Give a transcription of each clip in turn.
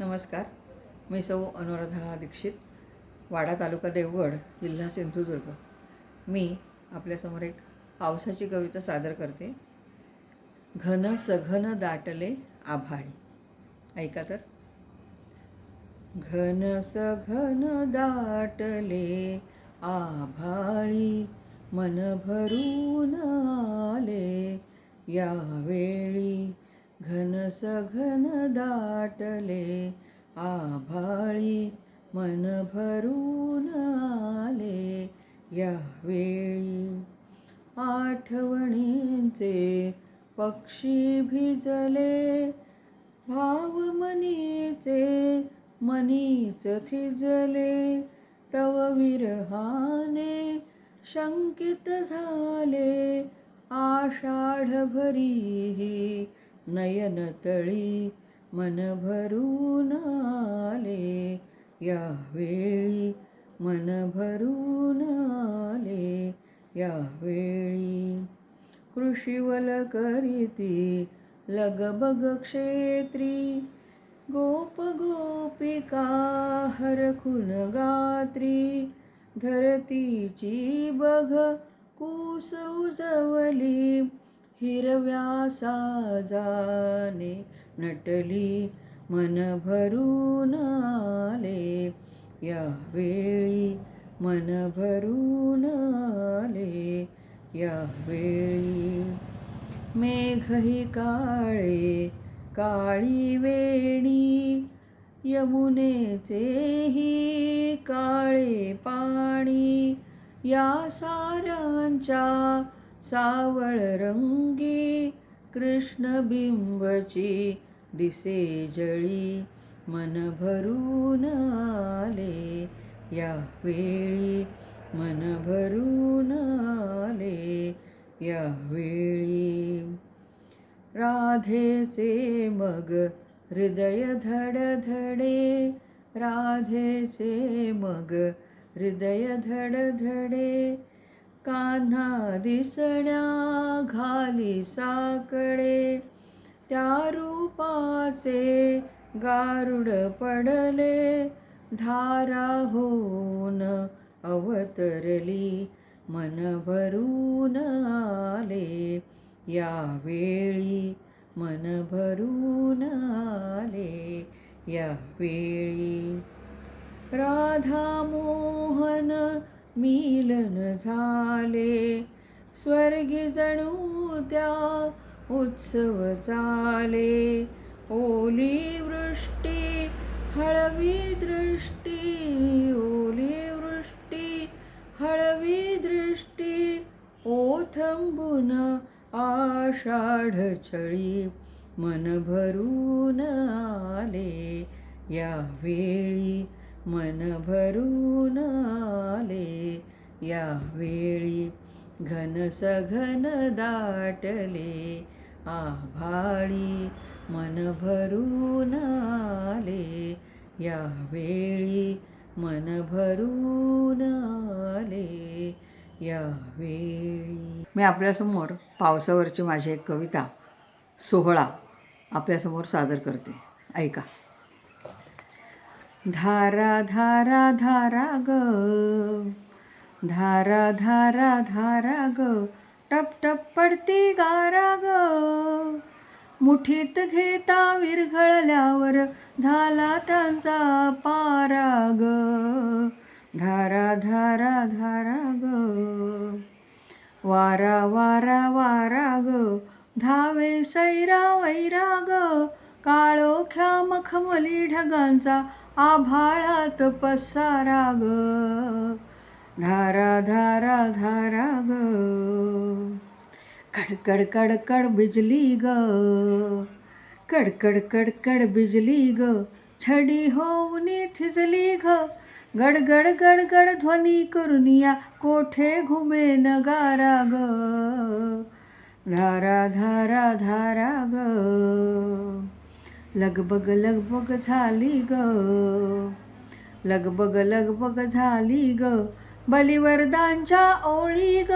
नमस्कार. मी सौ अनुराधा दीक्षित वाडा तालुका देवगड जिल्हा सिंधुदुर्ग. मी आपल्यासमोर एक पावसाची कविता सादर करते. घन सघन दाटले आभाळी. ऐका तर. घन सघन दाटले आभाळी मन भरून आले यावेळी. घन सघन दाटले आभाळी मन भरून आले यावेळी आठवणींचे पक्षी भिजले भाव मनीचे मनीच थिजले. तव विरहाने शंकित झाले आषाढ नयनतळी नयन तळी मन भरून आले. यावेळी मन भरून आले. यावेळी कृषीवल करीती लगबग क्षेत्री. गोप गोपिका हरखुन गात्री. धरतीची बघ कूस उजवली हिरव्या साजाने नटली मन भरून आले. यावेळी मन भरून आले. यावेळी मेघही काळे काळी वेणी यमुनेचेही काळे पाणी या साऱ्यांच्या सावळ रंगी कृष्णबिंबची दिसे जळी मन भरून आले. यावेळी मन भरून आले यावेळी राधेचे मग हृदय धडधडे राधेचे मग हृदय धडधडे कान्हा दिसण्या घाली साकडे. त्या रूपाचे गारुड पडले धारा होऊन अवतरली मन भरून आले. यावेळी मन भरून आले यावेळी राधा मोहन मिलन झाले स्वर्गी जणू त्या उत्सव चाले. ओली वृष्टी हळवी दृष्टी ओली वृष्टी हळवी दृष्टी ओथंबून आषाढ छळी मन भरून आले. यावेळी मन भरून आले यावेळी घन सघन दाटले. आभाळी मन भरून आले. यावेळी मन भरून आले. यावेळी मी आपल्यासमोर पावसावरची माझी एक कविता सोहळा आपल्यासमोर सादर करते. ऐका. धारा धारा धारा ग. धारा धारा धारा ग. टप टप पडती गारा ग. मुठीत घेता विरघळल्यावर झाला त्यांचा पाराग धारा धारा धारा ग. वारा वारा वारा ग. धावे सैरा वैराग काळोख्या मखमली ढगांचा आभाळात पसारा ग धारा धारा धारा ग कडकड कडकड बिजली ग. कडकड कडकड बिजली ग. छडी होऊनी थिजली ग. गडगड गडगड ध्वनी करुनिया कोठे घुमे नगारा ग धारा धारा धारा ग लगबग लगबग झाली ग. लगबग लगबग झाली ग. बलिवरदांच्या ओळी ग.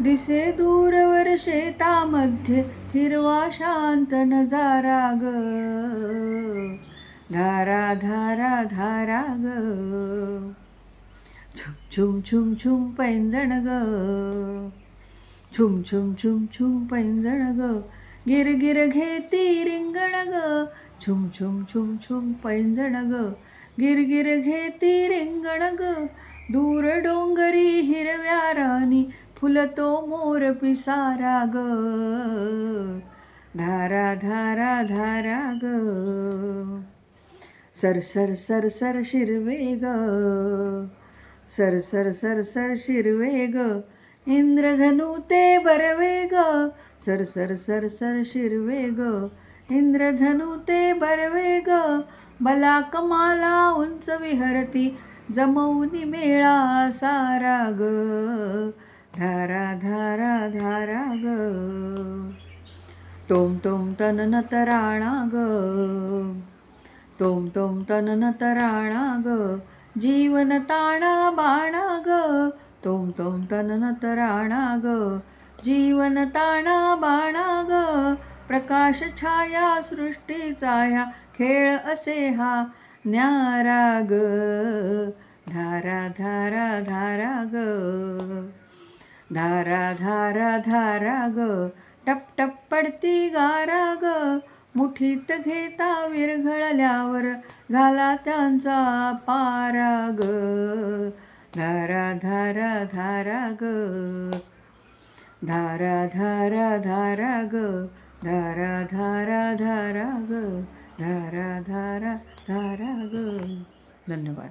दिसे दूरवर शेतामध्ये हिरवा शांत नजारा ग. धारा धारा धारा ग. छुम छुम छुम छुम पैंजण ग. छुम छुम छुम छुम पैंजण ग. गिर गिर घेती रिंगण ग छुम छुम छुम छुम पैंजण ग गिर गिर घेती रिंगण ग दूर डोंगरी हिरव्या रानी फुलतो मोर पिसारा ग धारा धारा धारा ग सर सर सर सर शिरवे ग सर सर सर सर शिरवे ग इंद्रधनु ते बरवे ग सर सर सर सर शिरवे ग इंद्रधनु ते बरवे ग बला कमाला उंच विहरती जमवनी मेळा सारा ग धारा धारा धारा ग टोम टोम तनन तराणा ग टोम टोम तनन तराणा ग जीवन ताणा बाणा ग टोम टोम तनन तराणा ग जीवन ताणा बाणा ग. प्रकाश छाया सृष्टीचा ह्या खेळ असे हा न्यारा ग धारा धारा धारा ग. धारा धारा धारा ग. टप टप पडती गारा ग. मुठीत घेता विरघळल्यावर झाला त्यांचा पारा ग. धारा धारा धारा ग. धारा धारा धारा ग धारा धारा धारा ग धारा धारा धारा ग धन्यवाद